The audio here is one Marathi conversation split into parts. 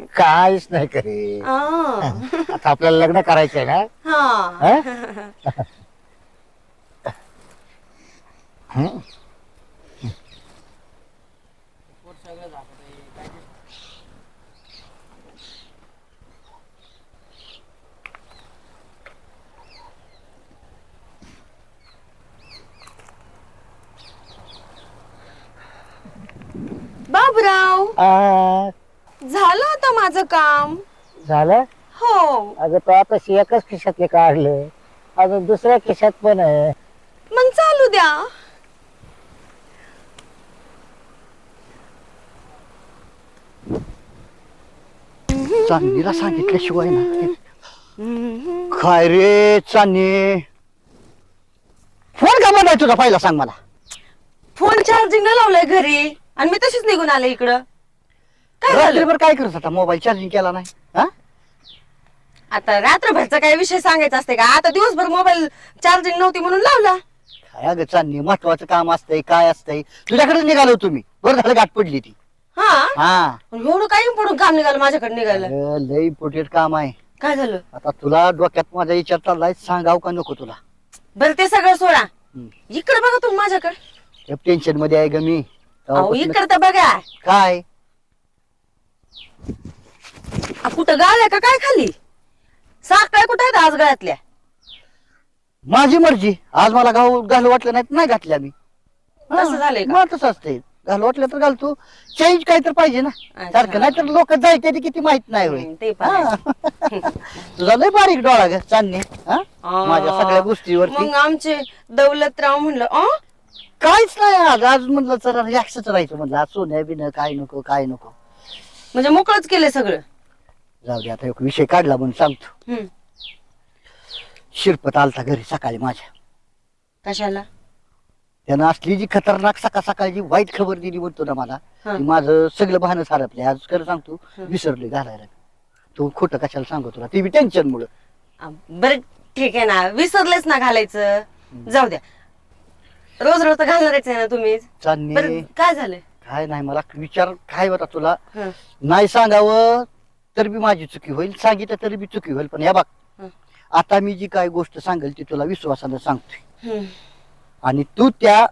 काहीच नाही करे. आता आपल्याला लग्न करायचंय ना? हा. हं? हं? बाबराव. आ, झालं आता माझं काम. झालं? हो. अगं तो आता एकच खिशातले काढले. अजून दुसऱ्या खिशात पण आहे. मग चालू द्या. चांदीला सांगितल्याशिवाय ना. काय रे चांदी फोन का आहे तुझा? पहिला सांग मला. फोन चार्जिंग लावलाय घरी. आणि मी तशीच निघून आले इकडं. काय झालं? रात्रीभर काय करत होता? मोबाईल चार्जिंग केला नाही. हा? आता रात्रभरचा काय विषय सांगायचा असते का? आता दिवसभर मोबाईल चार्जिंग नव्हती म्हणून लावला. काय अगं चांदी महत्वाचं काम असतंय काय असतंय? तुझ्याकडे निघालो तुम्ही. बरं झालं गाठ पडली ती. हा? हा. पण एवढं काय पडून काम निघालं माझ्याकडे निघालं अगं, लय इम्पॉर्टंट काम आहे. काय झालं? आता तुला डोक्यात माझा विचार चाललाय सांगाव का नको तुला? बरं ते सगळं सोडा. हम्म. इकडे बघा तुम्ही माझ्याकडे. टेन्शनमध्ये आहे ग मी. अहो तेव्हापासून- इकडे तर बघा. काय आ, कुठं गाळ्या का काय खाली साखळ्या कुठं आहेत आज गळ्यातल्या? माझी मर्जी. आज मला गाव घालू वाटलं नाही तर नाही घातल्या मी. तसं झालंय का? मग तसं असते घालू वाटलं तर घालतो. चेंज काय तर पाहिजे ना. अच्छा. सारखं नाही तर लोक जायचे ते किती माहीत नाही होय. हम्म, ते पण आहे. हा. तुझा लय बारीक डोळा ग चांदणे. हा? आ, माझ्या सगळ्या गोष्टीवरती. मग आमचे दौलतराव म्हणलं अं? काहीच नाही आज. आज म्हणलं जरा रिलॅक्सच राहायचं. म्हणलं आज सोन्या बिन काय नको काय नको. म्हणजे मोकळच केलंय सगळं. जाऊ दे आता एक विषय काढला म्हणून सांगतो. हम्म. शिरपत आलता घरी सकाळी माझ्या. कशाला? त्यानं असली जी खतरनाक सकाळ सकाळची वाईट खबर दिली म्हणतो ना मला हा. की माझं सगळं बहाणं सारपले. आज खरं सांगतो. विसरले घालायला. तू खोटं कशाला सांगतो तुला? ती बी टेन्शन मुळे आ, बरं ठीक आहे ना. विसरलेच ना घालायचं. जाऊ द्या. रोज रोज तर घालणारच आहे ना तुम्ही. बरं काय झालं? काय नाही मला विचार काय होता तुला? हं, नाही सांगावं तर बी माझी चुकी होईल सांगितलं तरी बी चुकी होईल पण या बघ. आता मी जी काय गोष्ट सांगेल ती तुला विश्वासानं सांगतोय. हं. आणि तू त्या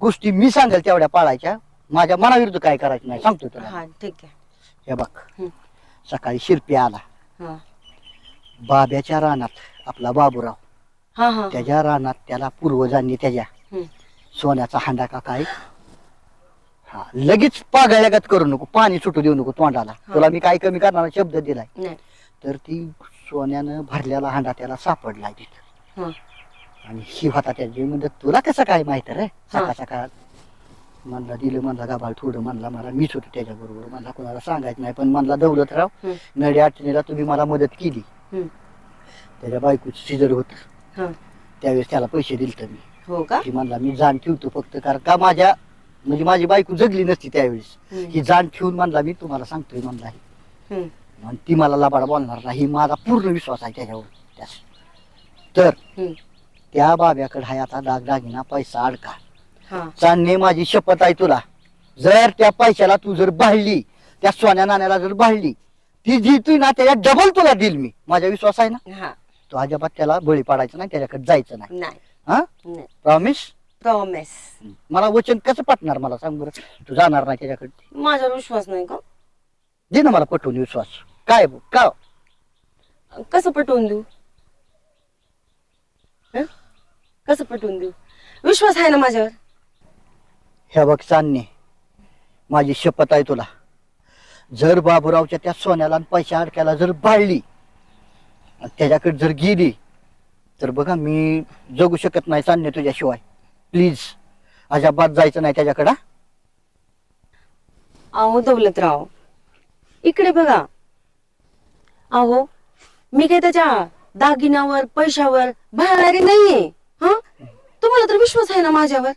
गोष्टी मी सांगेल तेवढ्या पाळायच्या माझ्या मनाविरुद्ध काय करायचं नाही सांगतो तुला. हा ठीक आहे. हे बघ. सकाळी शिरपी आला. बाब्याच्या रानात आपला बाबूराव. त्याच्या रानात त्याला पूर्वजांनी त्याच्या. सोन्याचा हांडा का काय? हा लगेच पागळ्यागत करू नको पाणी सुटू देऊ नको तोंडाला. तुला मी काय कमी करणार शब्द दिलाय. नाही. तर ती सोन्यानं भरलेला हांडा त्याला सापडलाय तिथं. हा. आणि ही होता त्याची म्हणजे तुला कसं काय माहीत रे. सकाळ सकाळ म्हणला दिलं म्हणला गाभाळ थोडं म्हणला मला मीच होतो त्याच्याबरोबर. म्हणला कोणाला सांगायचं नाही पण म्हणला दौलत राव हं. नडी अडचणीला तुम्ही मला मदत केली. हं. त्याच्या बायकोचं सिजर होत. हा. त्यावेळेस त्याला पैसे दिलत मी. हो का? की म्हणला मी जाण ठेवतो फक्त कारण का माझ्या म्हणजे माझी बायको जगली नसती त्यावेळेस. हं. जाण ठेवून म्हणला मी तुम्हाला सांगतोय म्हणला हं. आणि ती मला लबाड बोलणार नाही. माझा पूर्ण विश्वास आहे त्याच्यावर. त्यास. तर हं. त्या बाब्याकडे हाय आता दागदागिना पैसा अडका. हा. चांदणे माझी शपथ आहे तुला. जर त्या पैशाला तू जर बाळली त्या सोन्या नाण्याला जर बाळली ती जी तू ना त्याच्या डबल तुला देईल मी. माझा विश्वास आहे ना? हा. तो अजिबात त्याला बळी पाडायचा नाही त्याच्याकडे जायचं नाही. नाही. हा? नाही. प्रॉमिस प्रॉमिस मला वचन कसं पटणार मला? सांग बरं. तू जाणार नाही त्याच्याकडे. माझ्यावर विश्वास नाही का? दे ना मला पटवून विश्वास. काय ब- का कसं पटवून देऊ? हं? कसं पटवून देऊ? विश्वास आहे ना माझ्यावर? हे बघ चांदणे माझी शपथ आहे तुला. जर बाबूरावच्या त्या सोन्याला आणि पैशा अडक्याला जर बाळली आणि त्याच्याकडे जर गेली तर बघा मी जगू शकत नाही चांदणे तुझ्याशिवाय. प्लीज अजाबात जायचं नाही त्याच्याकडं अहो दौलतराव. इकडे बघा. अहो मी काय त्याच्या दागिन्यावर पैशावर भाळणारी नाहीये हा? तुम्हाला तर विश्वास आहे ना माझ्यावर?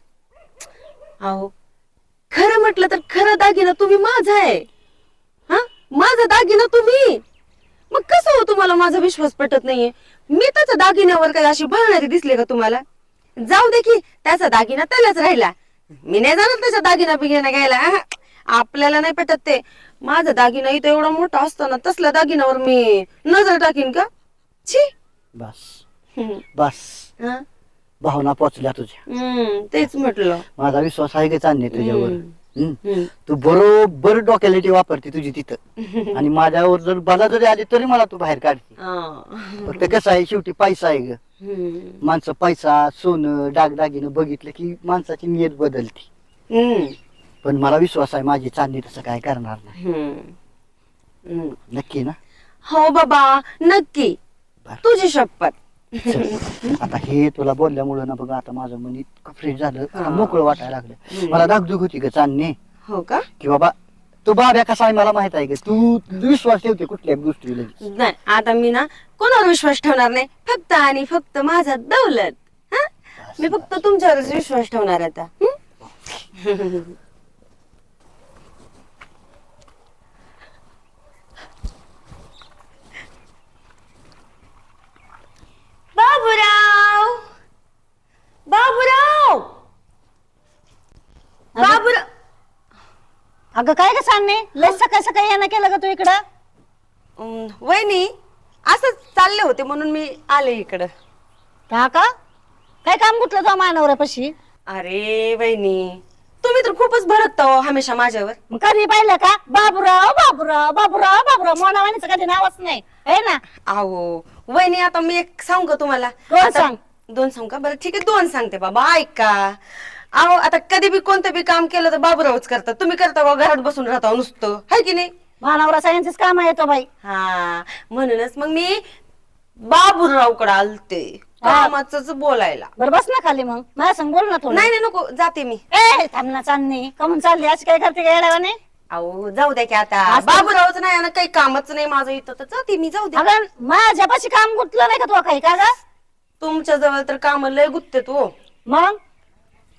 अहो खरं म्हटलं तर खरं दागिना तुम्ही माझा आहे. हा? माझा दागिना तुम्ही. मग कसं हो तुम्हाला माझा विश्वास पटत नाहीये? मी त्याच्या दागिन्यावर काय अशी भाळणारी दिसले का तुम्हाला? जाऊ दे की त्याचा दागिना त्यालाच राहिला मी नाही जाणार त्याचा दागिना बिगिना घ्यायला अहं. आपल्याला नाही पटत ते माझा दागिना इथं एवढा मोठा असतो ना तसल्या दागिन्यावर मी नजर टाकीन का छी बस हम्म. बस हा? भावना पोचल्या तुझ्या हम्म, तेच म्हटलं माझा विश्वास आहे का चांदणे तुझ्यावर हम्म. हम्म. हम्म. तू बरोबर डोक्यालिटी वापरते तुझी तिथं आणि माझ्यावर जर मला जरी आली तरी मला तू बाहेर काढते हा. फक्त कसं आहे शेवटी पैसा आहे ग. माणसं पैसा सोनं डागदागिनं बघितलं की माणसाची नियत बदलते. पण मला विश्वास आहे माझी चांदणी तसं काय करणार नाही. नक्की ना हो बाबा नक्की बरं. तुझी शपथ चल. आता हे तुला बोलल्यामुळं ना बघ आता माझं मन इतकं फ्रेश झालं आता. मोकळं वाटायला लागलं. मला दागदुग होती ग चांदणे हो का की बाबा तू बाब्या कसा आहे मला माहीत आहे का? तू विश्वास ठेवते कुठल्या गोष्टीला नाही आता मी ना कोणावर विश्वास ठेवणार नाही? फक्त आणि फक्त माझा दौलत. हा? मी फक्त तुमच्यावरच विश्वास ठेवणार आता. हं? बाबूराव बाबूराव बाबूराव अगं काय ग सांगणे लय सकाळ सकाळी येणं केलं ग तू इकडं? अं, वहिनी असंच चालले होते म्हणून मी आले इकडं. का का? काय काम कुठलं तो मानवऱ्यापाशी अरे वहिनी तुम्ही तर खूपच भडकता हो हमेशा माझ्यावर. मग कधी पाहिलं का? बाबूराव बाबूराव बाबूराव बाबूराव मोनावानीचं कधी नावच नाही. आहे ना? अहो वहिनी आता मी एक सांगू का तुम्हाला? दोन आता- सांग. दोन सांग का? बरं ठीक आहे दोन सांगते बाबा ऐका. अहो आता कधी बी कोणतं बी काम केलं तर बाबूरावच करतात. तुम्ही करता का घरात बसून राहता हो नुसतं. हाय की नाही? मानवरा सायन्सच काम येतो बाई. हा म्हणूनच मग मी बाबूरावकडे आलते. कामाच बोलायला. बरं बस ना खाली मग. मला सांग बोल ना थोडं. नाही नाही नको. जाते मी. ए थांब ना चांदणी कमून चालली. अशी काय करते का येड्यावाने? अहो जाऊ द्या की आता. असं- बाबूरावच नाही आणि काही कामच नाही माझं इथं तर. जाते मी जाऊ द्या. अगं माझ्यापाशी काम गुतलं नाही का तू काही? का ग? तुमच्या जवळ तर काम लय गुत्ते तू मग?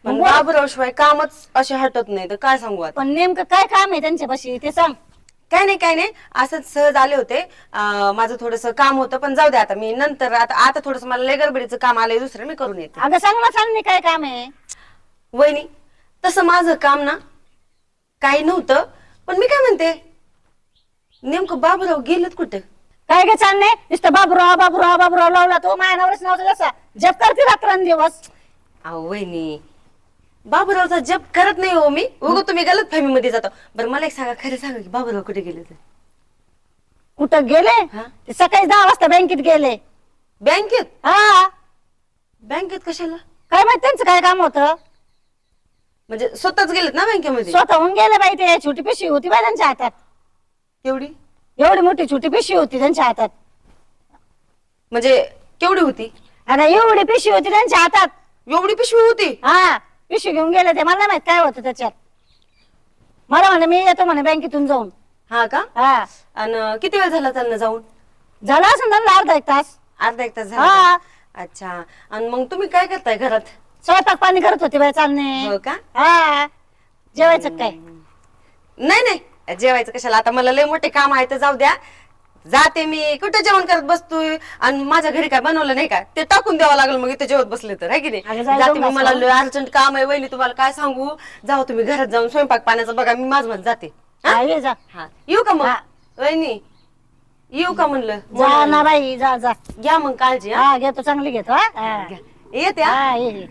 पण बाबूराव शिवाय कामच असे हटत नाही तर काय सांगू आता? पण नेमकं काय काम आहे त्यांच्यापाशी ते सांग. काय नाही काय नाही. असंच सहज आले होते. अं, माझं थोडस काम होतं पण जाऊ द्या आता मी नंतर आता आता थोडस मला लय गडबडीचं काम आलंय दुसरं मी करून येते. अगं सांग ना चांदणी काय काम आहे. वहिनी तसं माझं काम ना काही नव्हतं पण मी काय म्हणते? नेमकं बाबूराव गेलेत कुठे? काय गे चालणे नुसतं बाबूराव बाबूराव बाबूराव लावला तो माझ्या नवऱ्याच नव्हतं जसा जप करते रात्रंदिवस. अहो वहिनी बाबूरावचा जप करत नाही हो मी. उगो तुम्ही गलत फॅमिली मध्ये जातो. बरं मला एक सांगा खरं सांगा की बाबूराव कुठे गेले तर कुठं गेले? हा? ते सकाळी दहा वाजता बँकेत गेले. बँकेत? हा. बँकेत कशाला? काय माहीत त्यांचं काय काम होतं? म्हणजे स्वतःच गेलेत ना बँकेमध्ये? स्वतःहून गेले बाई ते छोटी पिशवी होती बाई त्यांच्या हातात. केवढी एवढी मोठी छोटी पिशवी होती त्यांच्या हातात. म्हणजे केवढी होती? आणि एवढी पिशवी होती त्यांच्या हातात. एवढी पिशवी होती? हा. पिशवी घेऊन गेले ते मला नाही माहीत काय होतं त्याच्यात. मला म्हणे मी येतो म्हणे बँकेतून जाऊन. हा का? हा. आणि किती वेळ झाला त्यांना जाऊन? झाला असं त्यांना अर्धा एक तास. अर्धा एक तास झाला हा. अच्छा. आणि मग तुम्ही काय करताय घरात? स्वयंपाक पाणी करत होती बाई चालणे. हो का? हा. जेवायचं काय? नाही नाही. जेवायचं कशाला? आता मला लय मोठे काम आहे तर जाऊ द्या. जाते मी कुठे जेवण करत बसतोय आणि माझ्या घरी काय बनवलं नाही का ते टाकून द्यावं लागलं मग इथे जेवत बसले तर है की अगं, नाही जाते मी मला. लय अर्जंट काम आहे वहिनी तुम्हाला काय सांगू जाऊ तुम्ही घरात जाऊन स्वयंपाक पाण्याचं बघा मी माझ माझ जाते हा? हा, ये जा हा येऊ का मग हा. वहिनी येऊ का म्हणलं जा ना बाई जा जा घ्या मग काळजी हा? हा घेतो चांगली घेतो हा? हा. येते हा? हा ये ये.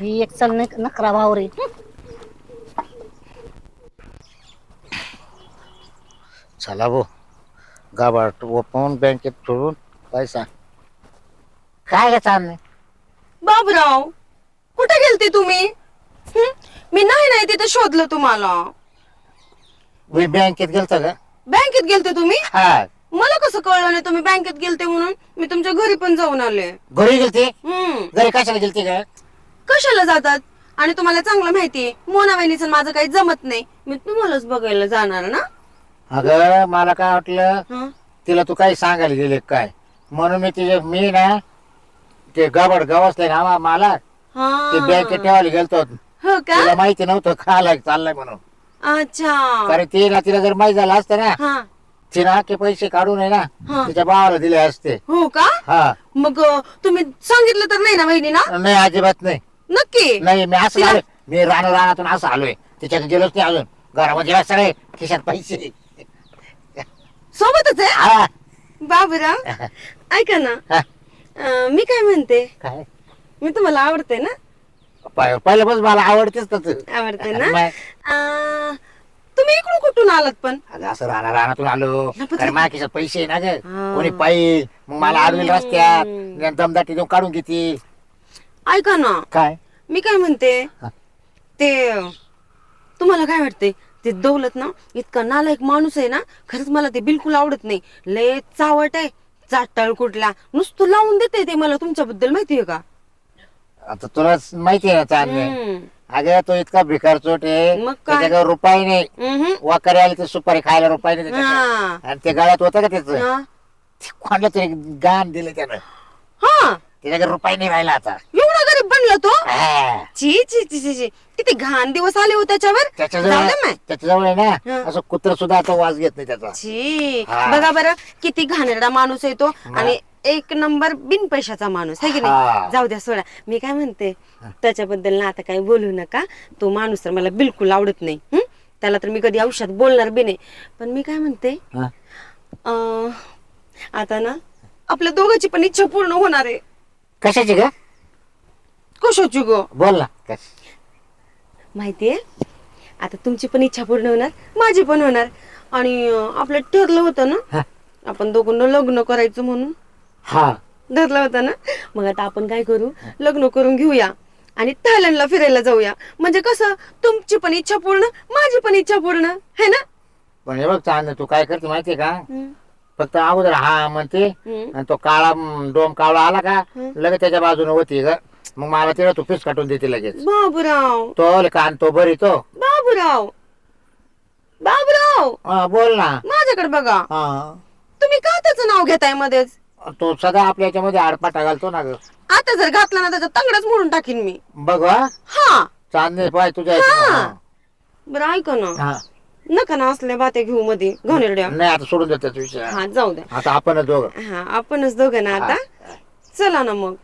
ही एक चल नक- नकरा भावरी चला भो गाभाट ओपन बँकेत ठेवून पैसा. काय ग चाललंय बाबराव कुठे गेलते तुम्ही? हं? मी नाही नाही तिथे शोधलं तुम्हाला. मी बँकेत गेलतो का? बँकेत गेलते तुम्ही? हा. मला कसं कळलं नाही तुम्ही बँकेत गेलते म्हणून? मी तुमच्या घरी पण जाऊन आले. घरी गेलती? हम्म घरी कशाला गेलती का? कशाला जातात? आणि तुम्हाला चांगलं माहितीये मोना वहिनीचं माझं काही जमत नाही. मी तुम्हालाच बघायला जाणार ना? अगं मला काय वाटलं हं? तिला तू काही सांगायला गेले काय? म्हणून मी तिचे मी ना ते गाभाड गवसले ना मा- मला ते बँकेत हा. ठेवायला गेलतो. हो का? तिला माहिती नव्हतं खायला चाललंय म्हणून. अच्छा. कारण ते ना तिला जर माहिती झालं असतं ना हा. तिला ते पैसे काढून आहे हा. ना तिच्या भावाला दिले असते. हो का? हा. मग अं, तुम्ही सांगितलं तर नाही ना वहिनी ना? नाही अजिबात नाही. नक्की? नाही मी असं तिला- आलोय मी राणा रानातून असं आलोय. तिच्याकडे गेलोच नाही अजून. घरामध्ये गेला सगळे खिशात पैसे. सोबतच आहे? हा. बाबूराव ऐका ना. हा. अं, मी काय म्हणते? काय? मी तुम्हाला आवडते ना? पहि- पहिल्यापासून मला आवडतेच तस. आवडते ना? अं, तुम्ही इकडून कुठून आलात पण? असं राहणार आलो. कारण माझ्या खिशात पैसे ना ग. हा. कोणी पाहिजे मग मला आडवेल रस्त्यात दमदाटी देऊन काढून घेतील. ऐका ना. काय? मी काय म्हणते? हा. ते तुम्हाला काय वाटते? ते दौलत ना इतका नालायक माणूस आहे ना खरंच मला ते बिलकुल आवडत नाही लय चावट आहे चाटाळ कुठला नुसतं लावून देते ते मला तुमच्याबद्दल माहितीये का आता तुला माहिती आहे ना चांगले हम्म. अगं तो इतका भिकार चोट आहे मग काय? त्याच्याकडे रुपये नाही हम्म. वाकरे आले तर सुपारी खायला रुपये नाही त्याच्याकडे. हा. आणि ते गळ्यात होतं का त्याचं हा. कोणाला तरी गाण दिलं त्यानं हा त्याच्याकडे रुपये नाही राहिला आता एवढा गरीब बनला तो हा. ची ची ची ची ची किती घाण दिवस आले हो त्याच्यावर जाऊ त्याच्याजवळ दे माय. त्याच्याजवळ आहे. ना असं कुत्र सुद्धा आता वास घेत नाही त्याचा छी हा. बघा बरं किती घाणेरडा माणूस आहे तो आणि एक नंबर बिन पैशाचा माणूस आहे की हा. नाही जाऊ द्या सोडा मी काय म्हणते त्याच्याबद्दल ना आता काही बोलू नका तो माणूस तर मला बिलकुल आवडत नाही हं? त्याला तर मी कधी आयुष्यात बोलणार बी नाही पण मी काय म्हणते हा. अं, आता ना आपल्या दोघांची पण इच्छा पूर्ण होणार आहे कशाची ग कशाची गो? बोल ना कश. माहितीये? आता तुमची पण इच्छा पूर्ण होणार माझी पण होणार. आणि अं, आपलं ठरलं होतं ना? हा. आपण दोघांना लग्न करायचं म्हणून. हा. ठरलं होतं ना? मग आता आपण काय करू? लग्न करून घेऊया आणि थायलंडला फिरायला जाऊया. म्हणजे कसं? तुमची पण इच्छा पूर्ण माझी पण इच्छा पूर्ण. है ना? पण हे बघ चांद तू काय करते माहितीये का? हम्म, फक्त अगोदर हा म्हणते हम्म. आणि तो काळा म, डोम कावळा आला का लगेच त्याच्या बाजूने होती ग. मग मला तिला तू पीस काटून देते लगेच. बाबूराव. तो कान तो बरी तो. बाबूराव. बाबूराव. हा, बोल ना. माझ्याकडे बघा. हा. तुम्ही का त्याचं नाव घेताय मध्येच? तो सदा आपल्या याच्यामध्ये आडपाटा घालतो ना ग. आता जर घातला ना त्याचा तंगडच मोडून टाकीन मी. बघ हा. हा. चांदणे पाय तुझ्या हा. बरं ऐका ना. हा. नका ना असल्या बाते घेऊ मध्ये घाणेरड्या नाही आता सोडून देतो विषय. हा जाऊ द्या. आता आपण दोघं. हा आपणच दोघं ना आता. चला ना मग.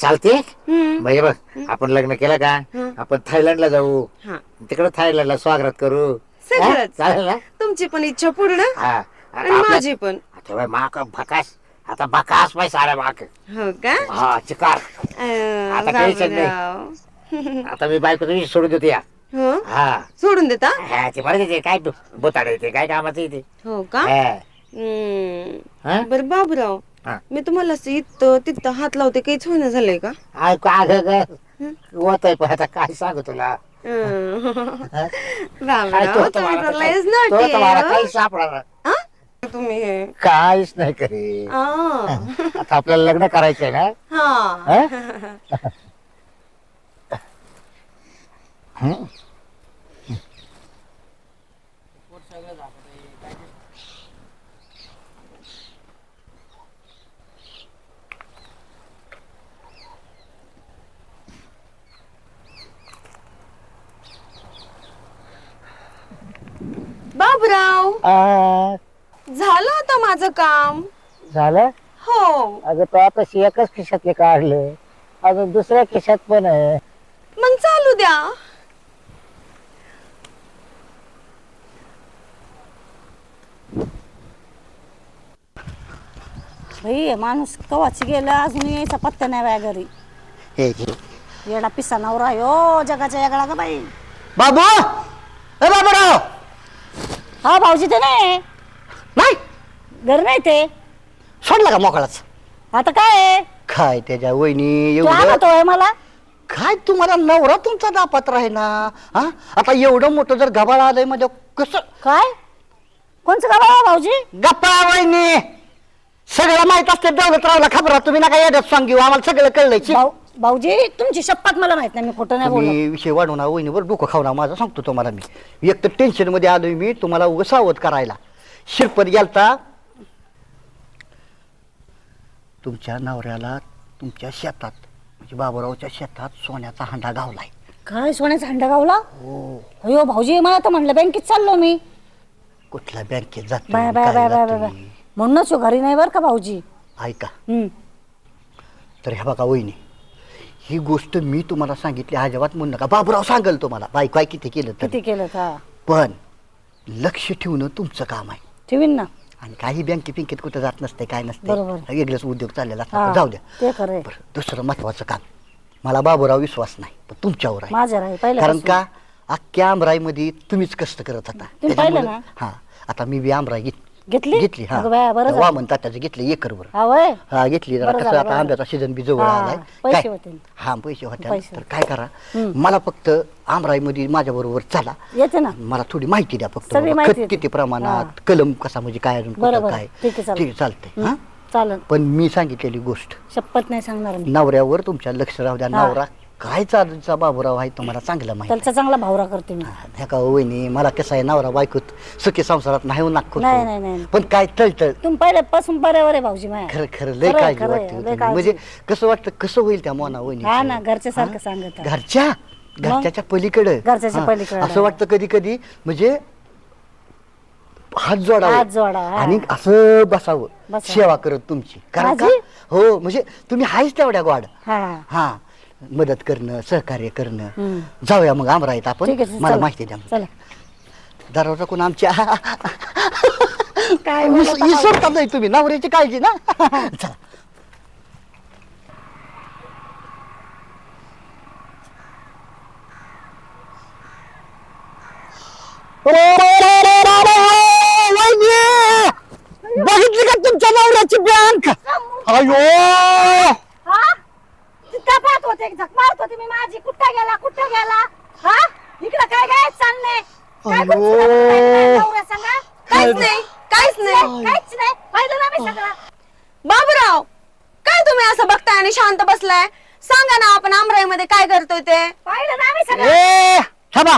चालते? हम्म. भाई बघ आपण लग्न केलं का? हं. आपण थायलंडला जाऊ. हा. तिकडे थायलंडला स्वागत करू. सगळंच. हा? चालेल ना? तुमची पण इच्छा पूर्ण हा. आणि आता आपल्या- माझी पण. आता बाई माक भकास. आता भकास पाय साऱ्या माक. हो का? हा चिकार. अं, आता काही टेन्शन नाही. बाबूराव. आता मी बायको तुझी सोडून देतो या. हो? हा. सोडून देता? हा ते बरं काय बोताड येते काय कामाचं येते? हो का? हा. हम्म. हा? बरं बाबूराव. हा. मी तुम्हाला असं इथं तिथं हात लावते काहीच होईना झालंय का ग होत आहे पण आता काय सांगू तुला अं. काय बाबूराव तो तर तुम्ही मला तर काय- लयच तो naughty तर मला आहे, काही हो. सापडणार हा? तुम्ही हे काहीच नाही करे आ. आता आपल्याला लग्न करायचंय ना हा हा? हं? आ, झालं आता माझं काम? झालं? हो. अगं तो आता एकच खिशातले काढले अजून दुसऱ्या खिशात पण आहे. मग चालू द्या. भाई हे माणूस कवाची गेला? अजून यायचा पत्ता नाही बाया घरी. हे घे. येडा पिसा नवरा यो जगाच्या वेगळा का बाई. बाबू! ए बाबूराव! हा भाऊजी ते नाही. नाही. घर नाही ते. सोडला का मोकळाच? आता काय आहे? काय त्याच्या वहिनी तो एवढं आणतोय मला. काय तुम्हाला नवरा तुमचा दापात राही ना हा? आता एवढं मोठं जर गबाळ आलंय म्हणजे कसं काय? कोणचं का बाबा भाऊजी? गप्पा वहिनी. सगळं माहीत असते दौलत रावला खबरा. तुम्ही नका येण्यात सांग. आम्हाला सगळं कळलंय. ची. भाऊ भाऊजी तुमची शपथ मला माहीत नाही मी खोटं नाही बोलत. तुम्ही विषय वाढवू ना वहिनीवर डोकं खाऊ ना माझं सांगतो तुम्हाला मी. एक तर टेन्शनमध्ये आलोय मी तुम्हाला उगं सावध करायला. शिरपत गेलता. तुमच्या नवऱ्याला तुमच्या शेतात म्हणजे बाबूरावच्या शेतात सोन्याचा हांडा गावलाय. काय सोन्याचा हंडा गावला? हो. अयो भाऊजी मला तर म्हणलं बँकेत चाललो मी. कुठल्या बँकेत जातो bye bye bye bye bye bye. म्हणूनच ह्यो घरी नाही बरं का भाऊजी? ऐका. हम्म. तर ह्या बघा वहिनी ही गोष्ट मी तुम्हाला सांगितली अजिबात म्हणू नका. बाबूराव सांगेल तुम्हाला. बायको आहे किती केलं तर. किती केलं हा पण लक्ष ठेवणं तुमचं काम आहे. ठेवीन ना. आणि काही बँके पिंकेत कुठं जात नसते काय नसते. बरोबर. वेगळंच उद्योग चाललेला असला हा, तर जाऊ द्या. ते खरं आहे. बरं दुसरं महत्वाचं काम. मला बाबूराव विश्वास नाही पण तुमच्यावर आहे. माझ्या राही पहिल्या कारण का? अख्ख्या आमराईमध्ये तुम्हीच कष्ट करत होता. तुम्ही पाहिलं त्याच्यामुळं- हा. आता मी बी आमराई घेत- घेतली? घेतली हा. अगं बाया, बरं झालं. वामन तात्याचं घेतली एकरवर हा वय? हा घेतली जरा बरं कसं झालं, आता बरं आंब्याचा सीझन बी जवळ हा, आलाय. पैसे काय? होतील. हा पैसे होते पैसे. तर काय करा. मला फक्त आमराईमध्ये माझ्या बरोबर चला. येते ना. मला थोडी माहिती द्या फक्त सगळी बाबा. माहिती खत देते. किती प्रमाणात कलम कसा म्हणजे काय अजून कुठं बरोबर. काय? ठीक आहे चालेल. चालतंय. हं, चालेल. पण मी सांगितलेली गोष्ट. शपथ नाही सांगणार मी. नवऱ्यावर तुमच्या लक्ष राहू द्या. हा. नवरा काय चालूचा बाबूराव आहे तुम्हाला चांगलं माहिती? त्याचा चांगला भावरा करते मी. ह्या का वहिनी मला कसं आहे नवरा बायकोत सुखी संसारात नाही नाखो नाही, नाही, नाही. पण काय तळतळ? तुम्ही पहिल्यापासून बऱ्यावर आहे भाऊजी माया खरं खरं लय काळजी खरंय, वाटते लय. काळजी. म्हणजे कसं वाटतं कसं होईल त्या मोना वहिनी हा ना घरच्या सारखं सांगत आहे. घरच्या? घरच्याच्या पलीकडे? घरच्याच्या पलीकडं. असं वाटतं कधी कधी म्हणजे हात जोडावे. हात जोडा, हा. आणि असं बसावं. बसावं. सेवा करत तुमची. कारण का? माझी? हो म्हणजे तुम्ही आहेच तेवढ्या गोड. हा. हा. मदत करणं सहकार्य करणं. जाऊया मग आमराईत आपण. ठीक आहे मला चला. माहिती द्या चला. दरवाजा कोण आमच्या? काय विस- विसरता नाही तुम्ही. नवऱ्याची काळजी ना? चला. बघितली का तुमच्या नवऱ्याची बँक अयो! हा? तिथं पाहत होते एक झक मारत होते मी माझी. कुठं गेला कुठं गेला? हा? इकडं काय काय चाललंय? काय अयो. गुपचूप काय नवऱ्या सांगा? काहीच नाही काहीच नाही काहीच नाही. पाहिलं ना मी सगळं. बाबूराव काय तुम्ही असं बघताय आणि शांत बसलाय? सांगा ना आपण आमराईमध्ये काय करतोय ते. पाहिलं ना मी सगळं. ए थांबा.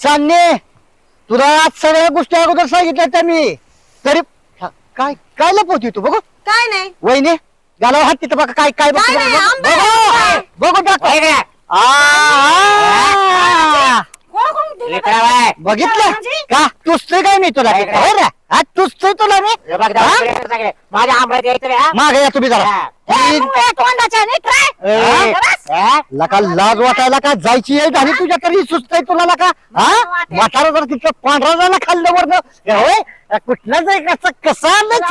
चांदणे तुला आज सगळ्या गोष्टी अगोदर सांगितल्या त्या मी. तरी हा, काय काय लपवती तू बघू? काय नाही. वहिने गालावर हात तिथं बघा काय काय काय नाही, आंबे. बघू बघू टाक. घ्या. आ, आ. बघितलं? का तुझतोय काय मी तुला काय? हो रे? हा तुला मी हे बघ, सगळे. माझ्या आंब्यात यायचं रे, हा? मागे या तुम्ही जरा हा. ही- तोंडाच्या नीट राह. ए, हा? लका लाज वाटायला का जायची आहे झाली तुझ्या तरी सुचतंय तुला लका हा वाटेल. म्हातारा जर तिथं पांढरा झाला खाल्लं वरनं होय कुठलं जाय कसं कसं आणलं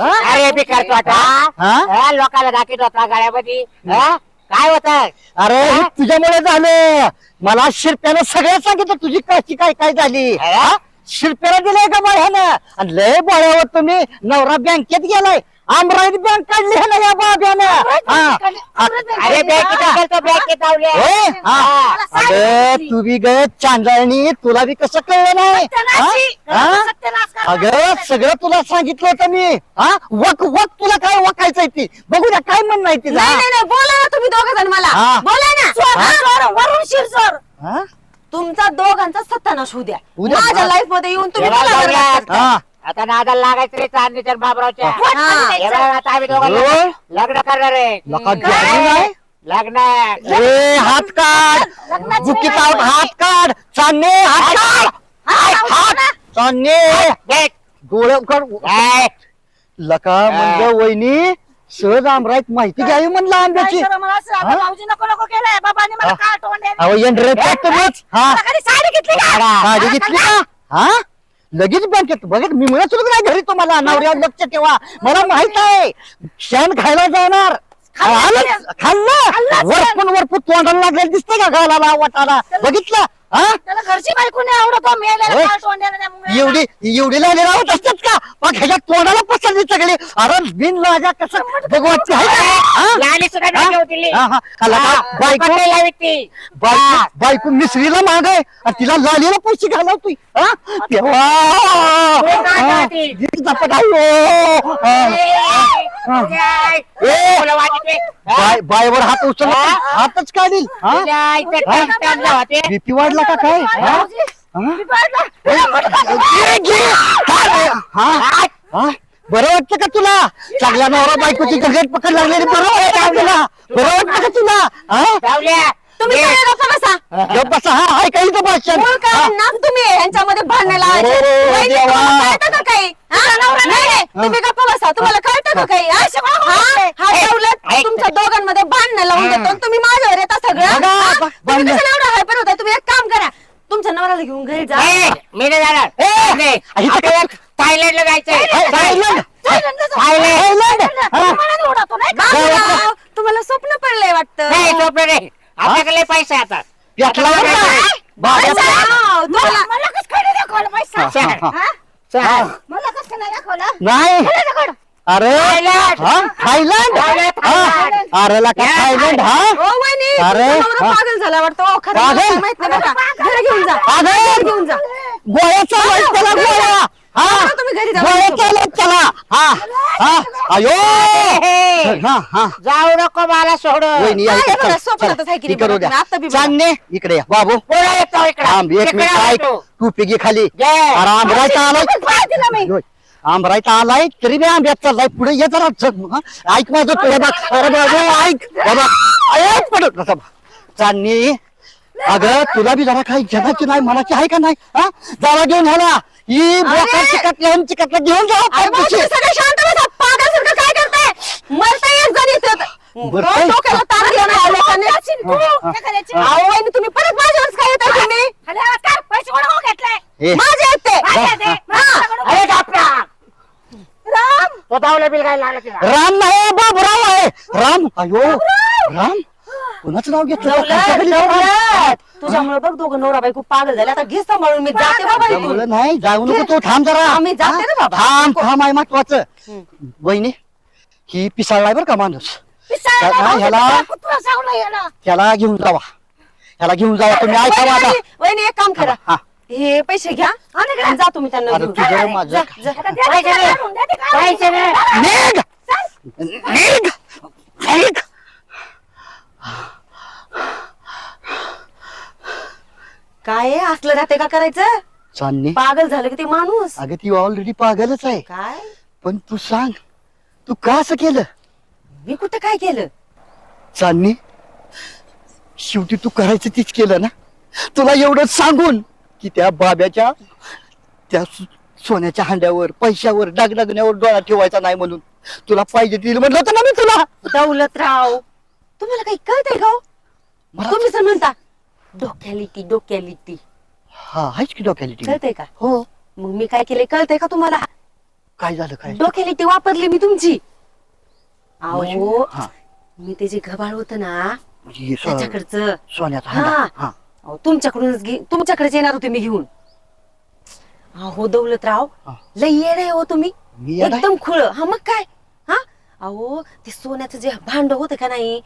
हा? अरे बी करतो आता हा? हा, लोकांना दाखवत होता गाड्यामध्ये हा? काय होत अरे हे तुझ्यामुळे झालं. मला शिरप्यानं सगळं सांगितलं. तुझी कशी काय काय झाली? शिरप्याला दिलंय का बाह्यानं आणि लय बोळ्यावर तुम्ही नवरा बँकेत गेलाय. अमरावती बँक काढली है ना या बाब्यानं. अरे बँकेत बँकेत. होय? हा. अगं तुम्ही. तू बी ग चांदणी तुला बी कसं कळलं नाही. हा? हा? अगं सगळं तुला सांगितलं होतं मी हा वक वक तुला काय वकायचंय ती बघू द्या काय म्हणणं आहे तिचं नाही हा? नाही नाही बोला ना तुम्ही दोघ जण मला हा. बोला ना वरून शिरचोर. हा? तुमचा दोघांचा सत्यानाश होऊ द्या उद्या- माझ्या लाईफमध्ये येऊन तुम्ही जाऊया. बरबाद. हा. आता नादाला लागायचं रे चांदणीच्या बाबरावच्या हा. हा. हे बघा, आता आम्ही दोघं होय? लग्न- लग्न करणार आहे नका हम्म. जाऊ नाही. लग्न ए हात काढ. हात काढ चांदणे हात काढ हात हात चांदणे देख. डोळे? लका म्हणजे वहिनी सहज आमराईत माहिती घ्यावी म्हणलं काय आंब्याची करू मला असं? आता हा? भाऊजी नको नको केलंय बाबांनी मला हा. काय तोंड अहो येण रे तुम्हीच हा मला कधी साडी घेतली का काढा. साडी घेतली का हा लगेच बँकेत बघा मी म्हणत होतो नाही घरी तुम्हाला नवऱ्यावर लक्ष ठेवा. मला माहीत आहे. शेण खायला जाणार. खाल्लं वरपून वरपून तोंडाला लागलेलं दिसतंय का घालाला वाटाला? बघितलं? हा त्याला घरची बायको नाही आवडत हो, मेलेला. एवढी राहत असतात का मग ह्याच्या तोंडाला पसरली सगळी अरे बिन लाजा कसं भगवती आहे का? हा? लाली सुद्धा. हा, हा. का? हा, बायको पकडली लावी ती. बायको बायको मिसरीला मागे आणि तिला लालीला पैसे घालवतोय हा? तेव्हा हो, झपट आहे. ए, बाय बायवर हात उचल? हातच काढील. बीपी वाढला का काय? हा? हा? हा? हा? बरं वाटतं का तुला? चांगल्या नवरा बायकोची गगेट पकड लागलेली बरं वाटतं का तुला? बरं वाटतं का तुला? हा. तुम्ही बसा बसा हा. भाषण तुम्ही यांच्यामध्ये भांडण लावायचे. ओ, वहिनी, देवा. तुम्हाला कळतं का काही? नाही, नाही, तुम्ही गप्प बसा तुम्हाला कळतं का काही हा? हा, हा ए, दौलत ऐक. तुमच्या दोघांमध्ये भांडण लावून देतो होतो आणि तुम्ही माझ्यावर येता सगळं बघा, हा? ब- तुम्ही बंद. कशाला एवढं हायपर होता तुम्ही एक काम करा तुमच्या नवऱ्याला घेऊन घरी जा ए, मी नाही जाणार ए, नाही, आई, आपल्याला थायलंडला जायचंय थायलंड. थायलंड. थायलंड. हा. मला उडवतो नाही का? बाबूराव, तुम्हाला स्वप्न पडलंय वाटतं नाही झोपलं नाही आपल्याकडे लय पैसा आहे आता यातला आता बघा. काय? बाबा- बाबूराव, तुम्हाला मला कसं काय नाही दाखवलं पैसा हा, हा, हा. हा? चल. मला कसं काय नाही दाखवलं नाही मला दाखवलं. अरे थायलंड. हा? थायलंड थायलंड, हा. थायलंड. अरे लका थायलंड हा? वहिनी अरे, हा. पागल झाला वाटतं. ओ, खरं पागल? मला माहीत नाही बरं का. घरी घेऊन जा. पागल? घरी घेऊन जा. गोळ्या चालत चला गोळ्या. हा? तुम्ही घरी चला हा? हा? अयो! हा हा. जाऊ नको मला सोडून. वहिनी काय ऐका, हे बघा, चला, स्वप्नातच चला, आहे की नाही हे करू बघा, द्या. आता बी बघा. चांदणे इकडे या. बाबू. पुढे येतो इकडे. थांब एक इकडे मिनिट ऐक. तू पिगी खाली. अरे आंबरायचा आलाय पाय दिला मी. आंबरायचा आलाय तरी मी आंब्यात चाललाय पुढे ये जरा जग हा. ऐक माझं अरे बाबू ऐक बाबा ऐक पडत नसा चांदणी अगं तुला बी जरा काही जगाची नाही मनाची आहे का नाही हा जरा घेऊन ह्याला ही बोकड चिकटल्या आणि चिकटल्या घेऊन जा अरे मग तुम्ही सगळे शांत बसा काय करताय मरता एक जण इथं बरं, रोज काय? डोक्याला ताण घेऊन आल्या लोकांनी. तू, एखाद्याची. अहो वहिनी तुम्ही परत माझ्यावरच काय येताय तुम्ही हो आहेत ते माझे आहेत ते. माझ्याकडून अरे बापरा धावला बिल काय लागला तिला? राम नाही बाबूराव आहे. राम अयो राम कोणाचं नाव घेतलं. तुझ्यामुळे बघ दोघं नवरा बायको पागल झाले आता घे सांभाळून मी जाते बाबा इथून. नाही जाऊ नको तू थांब जरा. आम्ही जाते ना बाबा. थांब थांब आहे महत्वाचं. वहिनी ही पिसाळलाय बरं का माणूस? काय- ह्याला- कुत्रा चावला याला. त्याला घेऊन जावा. त्याला घेऊन जावा तुम्ही ऐका वहिनी, माझा वहिनी, वहिनी एक काम करा. हा. हे पैसे घ्या. आणि जा तुम्ही त्यांना अरे घेऊन. तुझं माझं जा, जा. पैसे. पैसे दे. निघ! निघ! निघ! काय आहे? असलं राहते का करायचं? चांदणी. पागल झालं की ते माणूस. अगं ती ऑलरेडी पागलच आहे. काय? पण तू सांग तू का असं केलं? मी कुठं काय केलं? चांदणी शेवटी तू करायचं तीच केलं ना? तुला एवढं सांगून की त्या बाब्याच्या त्या सो- सोन्याच्या हांड्यावर पैशावर डागडागण्यावर डोळा ठेवायचा नाही म्हणून. तुला पाहिजे ते म्हणलं होतं ना मी तुला. दौलतराव तुम्हाला काही कळतंय का हो? मला तुम्ही सर म्हणता डोक्यालिटी डोक्यालिटी. हा आहेच की डोक्यालिटी? कळतंय का? हो. मग मी काय केलंय कळतंय का तुम्हाला? काय झालं काय? डोक्यालिटी वापरली मी तुमची. अहो म्हणजे? हा. मी ते जे घबाळ होत ना म्हणजे हे सो- त्याच्याकडचं. सोन्याचा हा. हा. अहो, तुमच्याकडूनच घे तुमच्याकडेच येणार होते मी घेऊन. अहो दौलतराव हा. लय येड आहे हो तुम्ही. मी येडा आहे? एकदम खुळ. हा मग काय? हा? अहो ते सोन्याचं जे भांड होतं का नाही?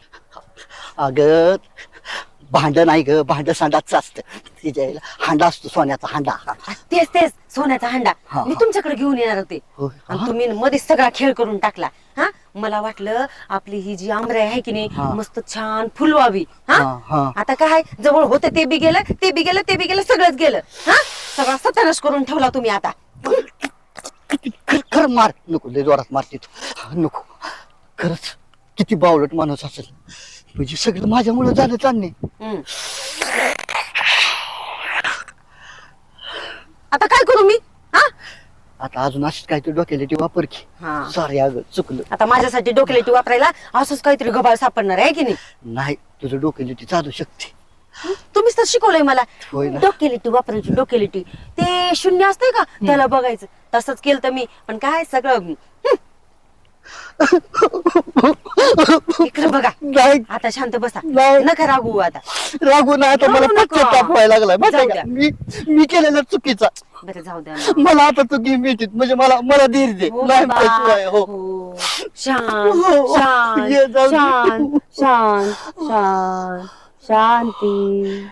अगं भांड नाही ग भांड सांडाच असतं. तिच्या आईला हांडा असतो सोन्याचा हांडा. तेच तेच सोन्याचा हांडा. हा, मी हा. तुमच्याकडे घेऊन येणार होते. होय. आणि? तुम्ही मध्ये सगळा खेळ करून टाकला. हा? मला वाटलं आपली ही जी आमराई आहे की नाही हा. मस्त छान फुलवावी. हा? हा, हा. आता काय जवळ होतं ते बी गेलं ते बी गेलं ते बी गेलं सगळंच गेलं. हा? सगळा सत्यानाश करून ठेवला तुम्ही आता. किती खर खर मार नको लय जोरात मारते तू. नको. खरंच किती बावळट माणूस असेल. म्हणजे सगळं माझ्यामुळे झालं चालणे हम्म. आता काय करू मी? हा? आता अजून अशीच काहीतरी डोक्याला वापर की. हा. सॉरी अगं चुकलं. आता माझ्यासाठी डोकेलेटी वापरायला असंच काहीतरी गबाळ सापडणार आहे की नाही? नाही तुझं डोक्याला चालू शकते. तुम्हीच तर शिकवलंय मला. होय ना. डोकेलिटी वापरायची डोकेलिटी ते शून्य असतंय का? त्याला बघायचं. तसंच केलं तर मी. पण काय सगळं हं. इकडे बघा नाही आता शांत बसा नाही. नका रागू आता रागू नाही आता मला नको. पश्चाताप व्हायला लागलाय माहिती का? मी मी केलेला चुकीचा बरं जाऊ द्या ना. मला आता तू गी मिळते म्हणजे मला मला धीर दे हो नाही बाबा. पैसे हो हो. शांत हो. ये जाऊ दे. शांत शांत शांत शांती